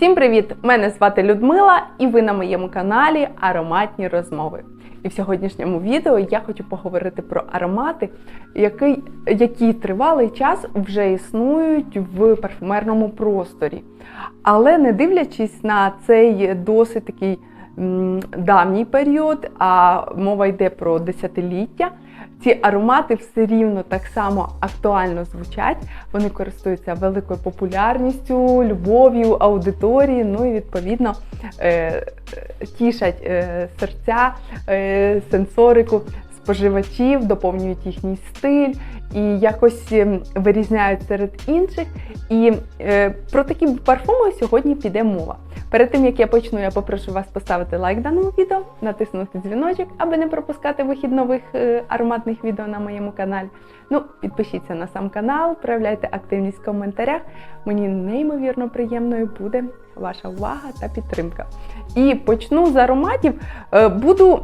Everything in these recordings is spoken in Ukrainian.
Всім привіт! Мене звати Людмила, і ви на моєму каналі Ароматні розмови. І в сьогоднішньому відео я хочу поговорити про аромати, які, які тривалий час вже існують в парфумерному просторі. Але не дивлячись на цей досить такий давній період, а мова йде про десятиліття. Ці аромати все рівно так само актуально звучать. Вони користуються великою популярністю, любов'ю аудиторії. Ну і відповідно е, тішать е, серця, е, сенсорику споживачів, доповнюють їхній стиль і якось ем, вирізняють серед інших. І е, про такі парфуми сьогодні піде мова. Перед тим як я почну, я попрошу вас поставити лайк даному відео, натиснути дзвіночок, аби не пропускати вихід нових е, ароматних відео на моєму каналі. Ну, підпишіться на сам канал, проявляйте активність в коментарях. Мені неймовірно приємною буде ваша увага та підтримка. І почну з ароматів. Е, Буду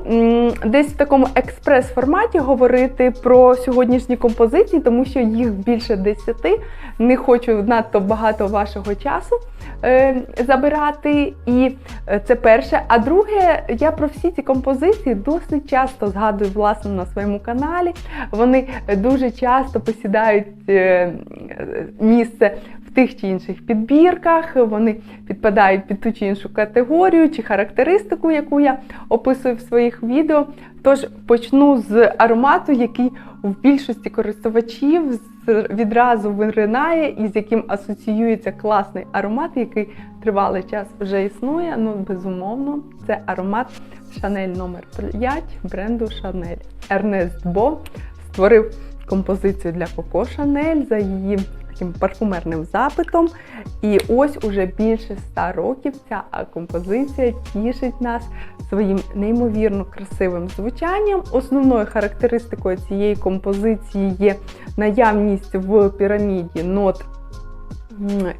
десь в такому експрес-форматі говорити про сьогоднішні композиції, тому що їх більше десяти. Не хочу надто багато вашого часу е, забирати. І е, це перше. А друге, я про всі ці композиції досить часто згадую власне на своєму каналі. Вони дуже часто посідають місце тих чи інших підбірках, вони підпадають під ту чи іншу категорію чи характеристику, яку я описую в своїх відео. Тож почну з аромату, який в більшості користувачів відразу виринає і з яким асоціюється класний аромат, який тривалий час вже існує. Ну, безумовно, це аромат Шанель номер 5 бренду Шанель. Ернест Бо створив композицію для Коко Шанель за її таким парфумерним запитом. І ось уже більше ста років ця композиція тішить нас своїм неймовірно красивим звучанням. Основною характеристикою цієї композиції є наявність в піраміді нот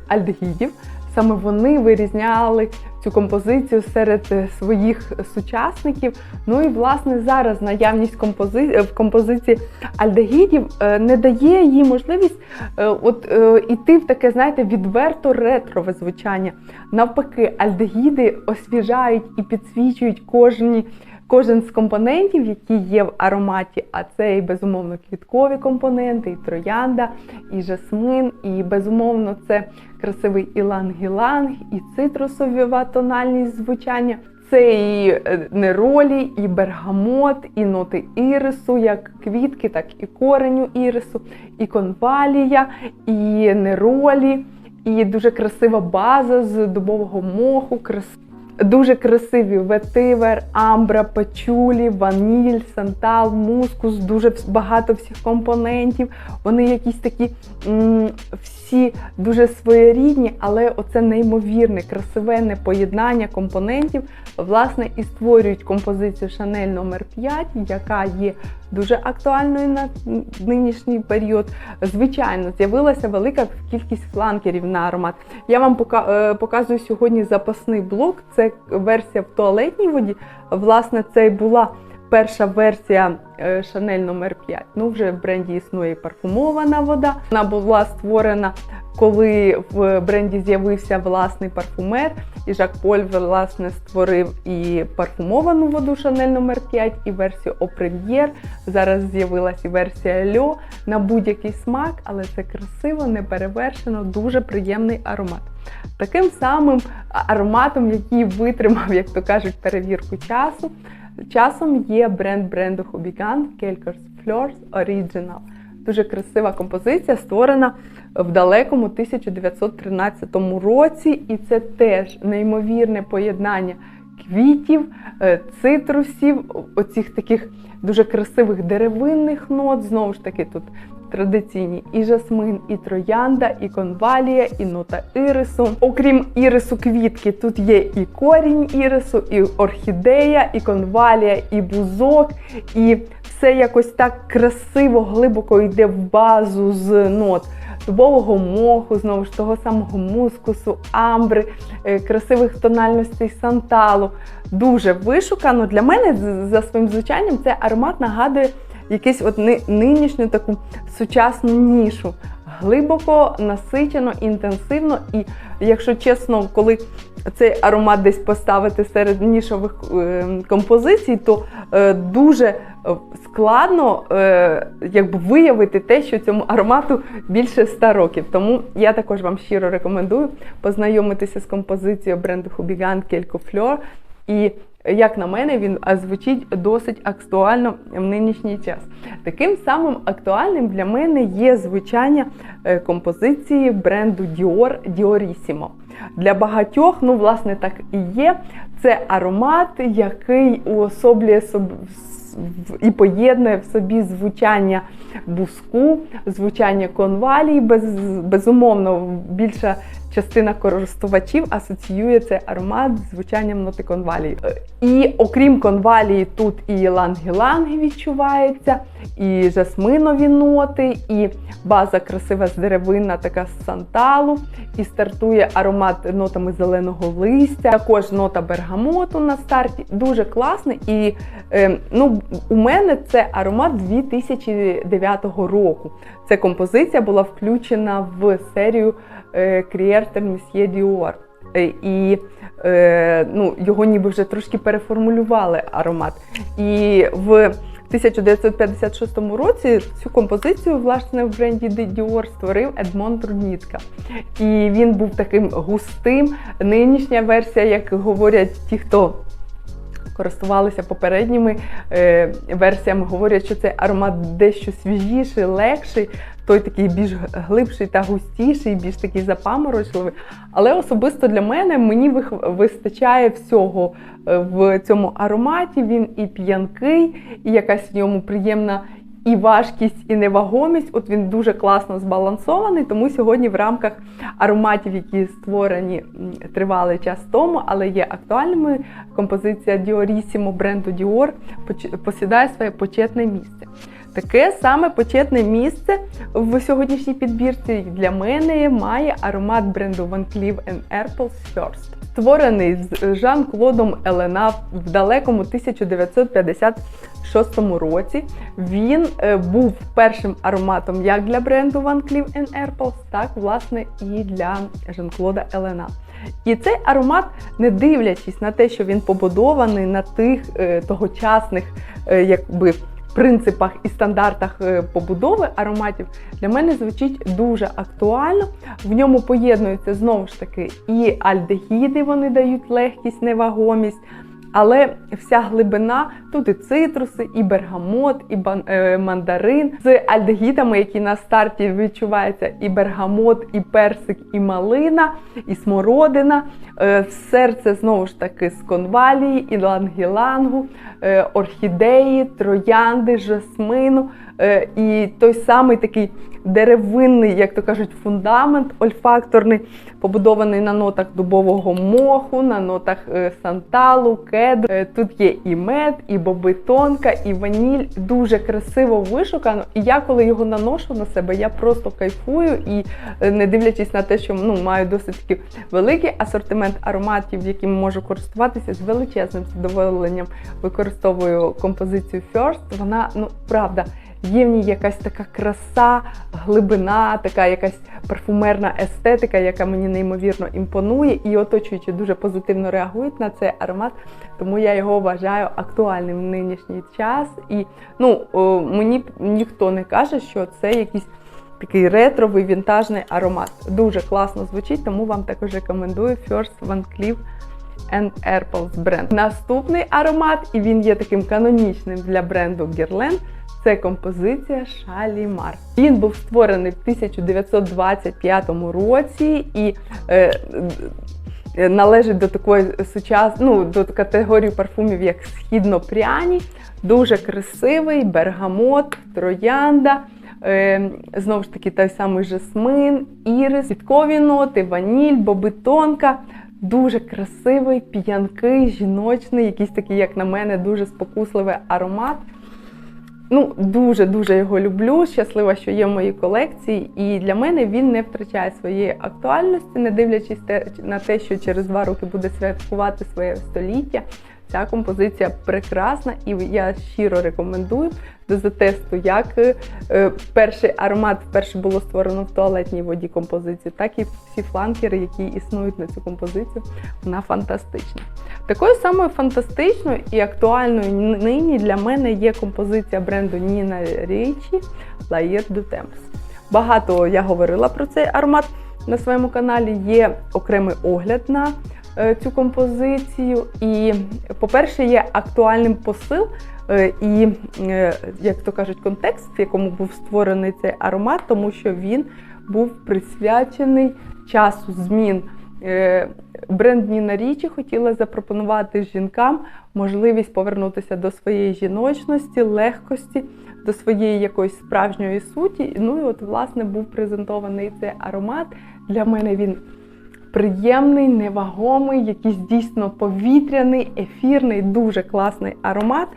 альдегідів. Саме вони вирізняли цю композицію серед е, своїх сучасників. Ну і власне зараз наявність компози... е, в композиції альдегідів е, не дає їй можливість от іти в таке, знаєте, відверто ретрове звучання. Навпаки, альдегіди освіжають і підсвічують кожні. Кожен з компонентів, які є в ароматі, а це і безумовно квіткові компоненти, і троянда, і жасмин, і безумовно це красивий іланг-іланг, і цитрусова тональність звучання. Це і е, неролі, і бергамот, і ноти ірису, як квітки, так і кореню ірису, і конвалія, і неролі, і дуже красива база з дубового моху, крас... Дуже красиві ветивер, амбра, пачулі, ваніль, сантал, мускус, дуже багато всіх компонентів. Вони якісь такі всі дуже своєрідні, але оце неймовірне, красивенне поєднання компонентів, власне, і створюють композицію Шанель номер 5 яка є дуже актуальною на нинішній період. Звичайно, з'явилася велика кількість фланкерів на аромат. Я вам е, показую сьогодні запасний блок. Це версія в туалетній воді. Власне, це і була перша версія е, Chanel номер 5 Ну, вже в бренді існує парфумована вода. Вона була створена, коли в бренді з'явився власний парфумер. І Жак Поль власне створив і парфумовану воду Chanel номер 5 і версію О Прем'єр. Зараз з'явилася і версія Льо на будь-який смак, але це красиво, неперевершено, дуже приємний аромат. Таким самим ароматом, який витримав, як то кажуть, перевірку часу. Часом є бренд бренду Hobigan Kelkers Fleurs Original. Дуже красива композиція, створена в далекому 1913 році, і це теж неймовірне поєднання квітів, е, цитрусів, оцих таких дуже красивих деревинних нот. Знову ж таки, тут традиційні і жасмин, і троянда, і конвалія, і нота ірису. Окрім ірису квітки, тут є і корінь ірису, і орхідея, і конвалія, і бузок, і все якось так красиво, глибоко йде в базу з нот. Дубового моху, знову ж того самого мускусу, амбри, е, красивих тональностей санталу. Дуже вишукано. Для мене за своїм звучанням це аромат нагадує якусь от нинішню таку сучасну нішу. глибоко, насичено, інтенсивно. І якщо чесно, коли цей аромат десь поставити серед нішових е, композицій, то е, дуже складно е, якби виявити те, що цьому аромату більше 100 років. Тому я також вам щиро рекомендую познайомитися з композицією бренду Hubigan Quelque Fleur. І як на мене, він звучить досить актуально в нинішній час. Таким самим актуальним для мене є звучання е, композиції бренду Dior Diorissimo. Для багатьох, ну, власне, так і є. Це аромат, який уособлює собі і поєднує в собі звучання буску, звучання конвалій, Без, безумовно, більша частина користувачів асоціює цей аромат з звучанням ноти конвалії. І окрім конвалії, тут і ланги-ланги відчувається, і жасминові ноти, і база красива з деревина, така з санталу, і стартує аромат нотами зеленого листя. Також нота бергамоту на старті. Дуже класний. І е, ну, у мене це аромат 2009 року. Ця композиція була включена в серію Крієртер Месьє Діор. І е, ну, його ніби вже трошки переформулювали аромат. І в 1956 році цю композицію власне в бренді Dior створив Едмон Трудніцка. І він був таким густим. Нинішня версія, як говорять ті, хто користувалися попередніми е, версіями, говорять, що цей аромат дещо свіжіший, легший, той такий більш глибший та густіший, більш такий запаморочливий. Але особисто для мене мені вистачає всього е, в цьому ароматі. Він і п'янкий, і якась в ньому приємна. І важкість, і невагомість, от він дуже класно збалансований. Тому сьогодні в рамках ароматів, які створені тривалий час тому, але є актуальними, композиція Diorissimo бренду Dior посідає своє почетне місце. Таке саме почетне місце в сьогоднішній підбірці для мене має аромат бренду Van Cleef Arpels First. Створений з Жан-Клодом Елена в далекому 1956 році. Він е, був першим ароматом як для бренду Van Cleef Arpels, так власне і для Жан-Клода Елена. І цей аромат, не дивлячись на те, що він побудований на тих е, тогочасних, е, якби принципах і стандартах е, побудови ароматів для мене звучить дуже актуально. В ньому поєднуються знову ж таки і альдегіди, вони дають легкість, невагомість. Але вся глибина тут і цитруси, і бергамот, і е, мандарин з альдегідами, які на старті відчуваються і бергамот, і персик, і малина, і смородина. Е, серце знову ж таки з конвалії, і лангілангу, е, орхідеї, троянди, жасмину. І той самий такий деревинний, як то кажуть, фундамент ольфакторний, побудований на нотах дубового моху, на нотах е, санталу, кедру. Е, тут є і мед, і бобитонка, і ваніль. Дуже красиво вишукано. І я, коли його наношу на себе, я просто кайфую і, е, не дивлячись на те, що ну, маю досить таки великий асортимент ароматів, яким можу користуватися з величезним задоволенням, використовую композицію First. Вона, ну, правда є в ній якась така краса, глибина, така якась парфумерна естетика, яка мені неймовірно імпонує, і оточуючи дуже позитивно реагують на цей аромат, тому я його вважаю актуальним в нинішній час. І ну, мені ніхто не каже, що це якийсь такий ретровий вінтажний аромат. Дуже класно звучить, тому вам також рекомендую First Van Cleef and Airpels бренд. Наступний аромат, і він є таким канонічним для бренду Guerlain, це композиція Шалімар. Він був створений в 1925 році і е, належить до такої сучас... ну, до категорії парфумів, як східно-пряні, дуже красивий, бергамот, троянда. Е, знову ж таки, той самий жасмин, ірис, квіткові ноти, ваніль, бобитонка. Дуже красивий, п'янкий, жіночний, якийсь такий, як на мене, дуже спокусливий аромат. Ну, дуже-дуже його люблю. Щаслива, що є в моїй колекції, і для мене він не втрачає своєї актуальності, не дивлячись на те, що через два роки буде святкувати своє століття. Ця композиція прекрасна і я щиро рекомендую до затесту, як е, перший аромат вперше було створено в туалетній воді композиції, так і всі фланкери, які існують на цю композицію. Вона фантастична. Такою самою фантастичною і актуальною нині для мене є композиція бренду Ніна Річі Lair du Temps. Багато я говорила про цей аромат на своєму каналі. Є окремий огляд на цю композицію. І, по-перше, є актуальним посил е, і, е, як то кажуть, контекст, в якому був створений цей аромат, тому що він був присвячений часу змін. Бренд Ніна Річі хотіла запропонувати жінкам можливість повернутися до своєї жіночності, легкості, до своєї якоїсь справжньої суті. Ну і от, власне, був презентований цей аромат. Для мене він приємний, невагомий, якийсь дійсно повітряний, ефірний, дуже класний аромат.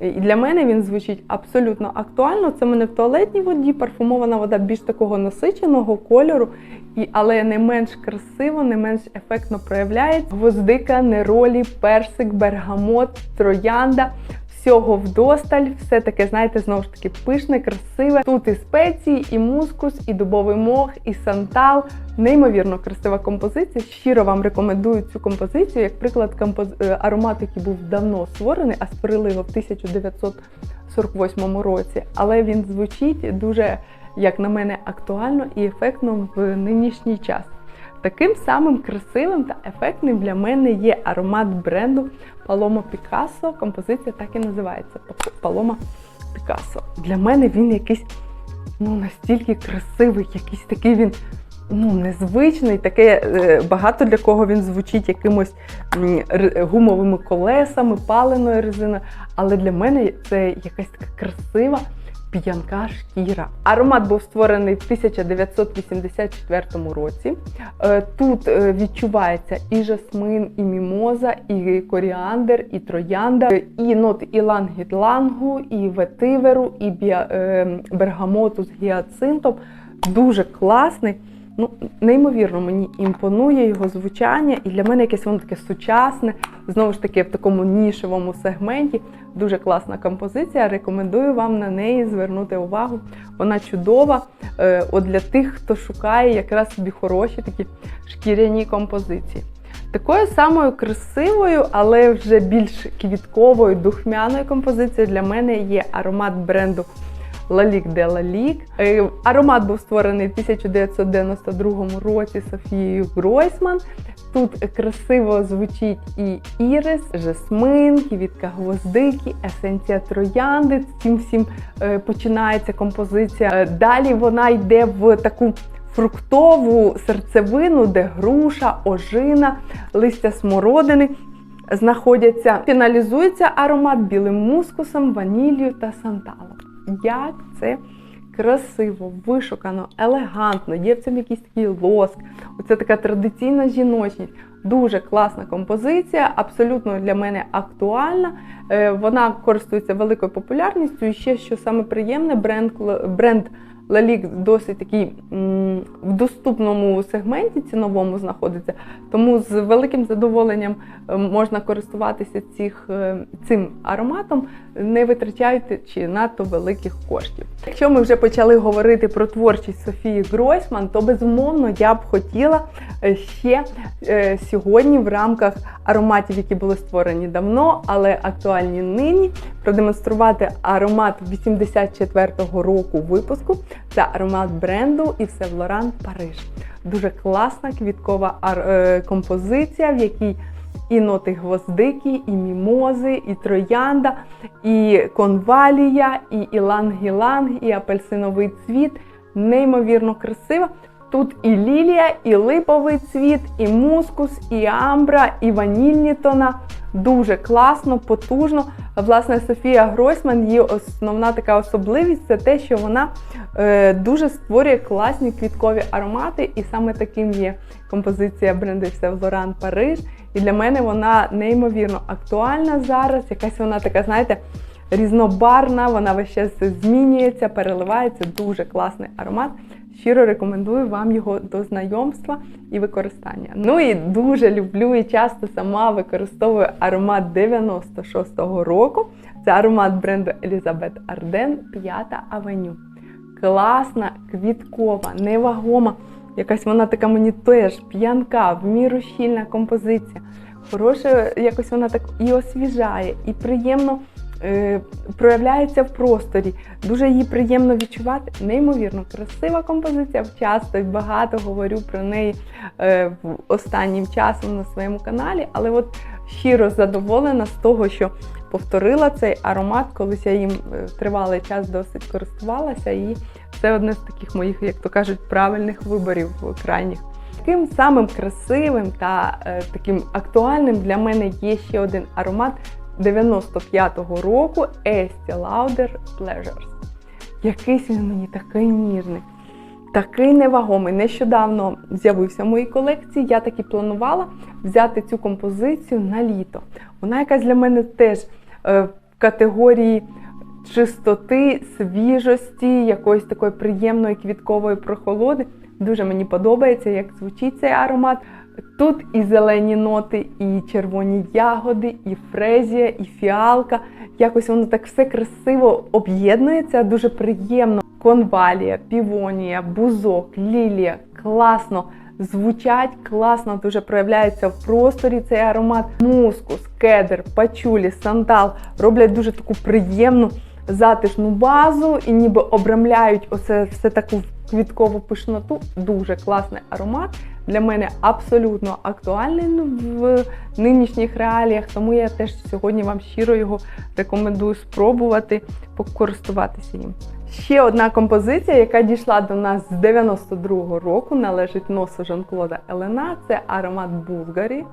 І для мене він звучить абсолютно актуально. Це в мене в туалетній воді, парфумована вода більш такого насиченого кольору, і, але не менш красиво, не менш ефектно проявляється. Гвоздика, неролі, персик, бергамот, троянда всього вдосталь, все таке, знаєте, знову ж таки пишне, красиве. Тут і спеції, і мускус, і дубовий мох, і сантал. Неймовірно красива композиція. Щиро вам рекомендую цю композицію, як приклад композ... Е, аромату, який був давно створений, а його в 1948 році. Але він звучить дуже, як на мене, актуально і ефектно в нинішній час. Таким самим красивим та ефектним для мене є аромат бренду Paloma Пікассо, Композиція так і називається Палома Пікассо. Для мене він якийсь ну, настільки красивий, якийсь такий він ну, незвичний, таке е, багато для кого він звучить якимось гумовими колесами, паленою резиною. Але для мене це якась така красива п'янка шкіра. Аромат був створений в 1984 році. Е, тут е, відчувається і жасмин, і мімоза, і коріандр, і троянда, і ноти ілангідлангу, і ветиверу, і е, бергамоту з гіацинтом. Дуже класний. Ну, неймовірно, мені імпонує його звучання, і для мене якесь воно таке сучасне, знову ж таки, в такому нішевому сегменті. Дуже класна композиція. Рекомендую вам на неї звернути увагу. Вона чудова. Е, от для тих, хто шукає якраз собі хороші такі шкіряні композиції. Такою самою красивою, але вже більш квітковою, духмяною композицією для мене є аромат бренду Лалік де Лалік. Аромат був створений в 1992 році Софією Гройсман. Тут красиво звучить і ірис, жасмин, квітка гвоздики, есенція троянди. Цим всім е, починається композиція. Е, далі вона йде в таку фруктову серцевину, де груша, ожина, листя смородини. Знаходяться, фіналізується аромат білим мускусом, ваніллю та санталом як це красиво, вишукано, елегантно, є в цьому якийсь такий лоск. Оце така традиційна жіночність. Дуже класна композиція, абсолютно для мене актуальна. Е, вона користується великою популярністю. І ще що саме приємне, бренд бренд Лалік досить такий в доступному сегменті ціновому знаходиться, тому з великим задоволенням е, можна користуватися цих, е, цим ароматом, не витрачаючи надто великих коштів. Якщо ми вже почали говорити про творчість Софії Гройсман, то безумовно я б хотіла е, ще сьогодні в рамках ароматів, які були створені давно, але актуальні нині, продемонструвати аромат 84-го року випуску. Це аромат бренду і все Лоран Париж. Дуже класна квіткова е, композиція, в якій і ноти гвоздики, і мімози, і троянда, і конвалія, і іланг-іланг, і апельсиновий цвіт. Неймовірно красива. Тут і лілія, і липовий цвіт, і мускус, і амбра, і ванільні тона. Дуже класно, потужно. Власне, Софія Гройсман, її основна така особливість це те, що вона е, дуже створює класні квіткові аромати, і саме таким є композиція бренду Сев Лоран Париж. І для мене вона неймовірно актуальна зараз. Якась вона така, знаєте, різнобарна, вона весь час змінюється, переливається. Дуже класний аромат. Щиро рекомендую вам його до знайомства і використання. Ну і дуже люблю і часто сама використовую аромат 96-го року. Це аромат бренду Елізабет Арден П'ята Авеню. Класна, квіткова, невагома. Якась вона така мені теж п'янка, в міру щільна композиція. Хороша, якось вона так і освіжає, і приємно проявляється в просторі. Дуже її приємно відчувати. Неймовірно, красива композиція. Часто і багато говорю про неї е, останнім часом на своєму каналі, але от щиро задоволена з того, що повторила цей аромат, колись я їм е, тривалий час досить користувалася, і це одне з таких моїх, як то кажуть, правильних виборів крайніх. Таким самим красивим та е, таким актуальним для мене є ще один аромат 95-го року Estee Lauder Pleasures. Якийсь він мені такий ніжний, такий невагомий. Нещодавно з'явився в моїй колекції. Я таки планувала взяти цю композицію на літо. Вона якась для мене теж е, в категорії чистоти, свіжості, якоїсь такої приємної квіткової прохолоди. Дуже мені подобається, як звучить цей аромат. Тут і зелені ноти, і червоні ягоди, і фрезія, і фіалка. Якось воно так все красиво об'єднується, дуже приємно. Конвалія, півонія, бузок, лілія. Класно звучать, класно дуже проявляється в просторі цей аромат. Мускус, кедр, пачулі, сандал роблять дуже таку приємну затишну базу і ніби обрамляють оце все таку квіткову пишноту. Дуже класний аромат. Для мене абсолютно актуальний в нинішніх реаліях, тому я теж сьогодні вам щиро його рекомендую спробувати покористуватися їм. Ще одна композиція, яка дійшла до нас з 92-го року, належить носу Жан-Клода Елена. Це аромат Булгарі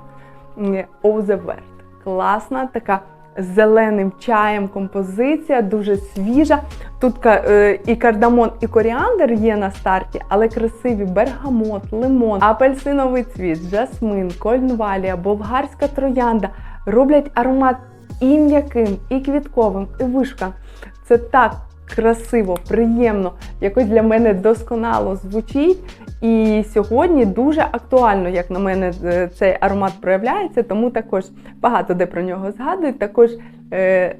World. Класна така з зеленим чаєм композиція, дуже свіжа. Тут е, і кардамон, і коріандр є на старті, але красиві бергамот, лимон, апельсиновий цвіт, жасмин, кольнвалія, болгарська троянда роблять аромат і м'яким, і квітковим, і вишка. Це так красиво, приємно, якось для мене досконало звучить. І сьогодні дуже актуально, як на мене, е, цей аромат проявляється, тому також багато де про нього згадують. Також е,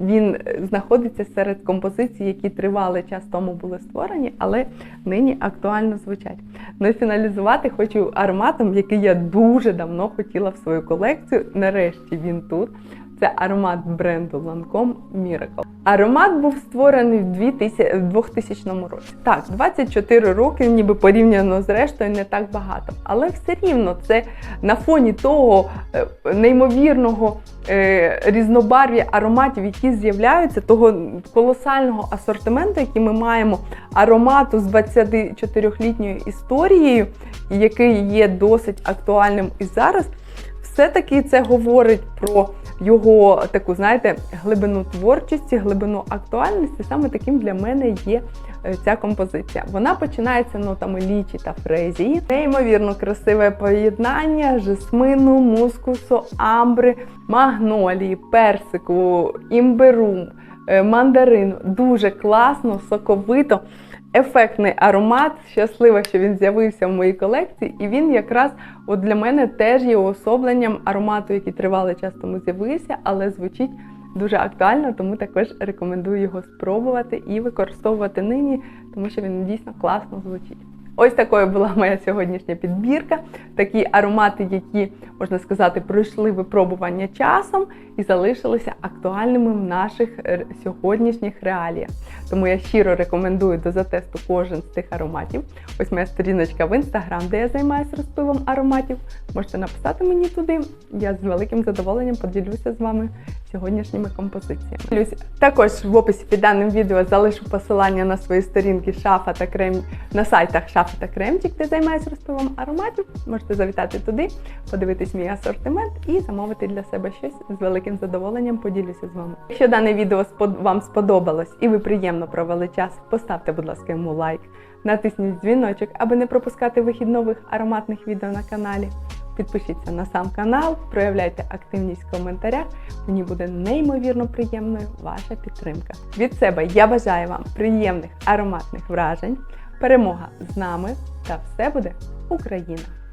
він знаходиться серед композицій, які тривалий час тому були створені, але нині актуально звучать. Ну і фіналізувати хочу ароматом, який я дуже давно хотіла в свою колекцію. Нарешті він тут. Це аромат бренду Lancome Miracle. Аромат був створений в 2000 році. Так, 24 роки, ніби порівняно з рештою, не так багато. Але все рівно це на фоні того е, неймовірного е, різнобарв'я ароматів, які з'являються, того колосального асортименту, який ми маємо, аромату з 24-літньою історією, який є досить актуальним і зараз. Все-таки це говорить про його таку, знаєте, глибину творчості, глибину актуальності. Саме таким для мене є е, ця композиція. Вона починається нотами лічі та фрезії. Неймовірно красиве поєднання жасмину, мускусу, амбри, магнолії, персику, імберу, е, мандарину. Дуже класно, соковито ефектний аромат. Щаслива, що він з'явився в моїй колекції, і він якраз от для мене теж є уособленням аромату, який тривалий час тому з'явився, але звучить дуже актуально, тому також рекомендую його спробувати і використовувати нині, тому що він дійсно класно звучить. Ось такою була моя сьогоднішня підбірка. Такі аромати, які, можна сказати, пройшли випробування часом і залишилися актуальними в наших сьогоднішніх реаліях. Тому я щиро рекомендую до затесту кожен з цих ароматів. Ось моя сторіночка в інстаграм, де я займаюся розпивом ароматів. Можете написати мені туди. Я з великим задоволенням поділюся з вами сьогоднішніми композиціями. Також в описі під даним відео залишу посилання на свої сторінки шафа та крем на сайтах шафа та кремчик, де займаюся розпивом ароматів. Можете завітати туди, подивитись мій асортимент і замовити для себе щось з великим задоволенням. Поділюся з вами. Якщо дане відео вам сподобалось і ви приємно провели час, поставте, будь ласка, йому лайк, натисніть дзвіночок, аби не пропускати вихід нових ароматних відео на каналі. Підпишіться на сам канал, проявляйте активність в коментарях. Мені буде неймовірно приємною ваша підтримка. Від себе я бажаю вам приємних ароматних вражень, Перемога з нами та все буде Україна!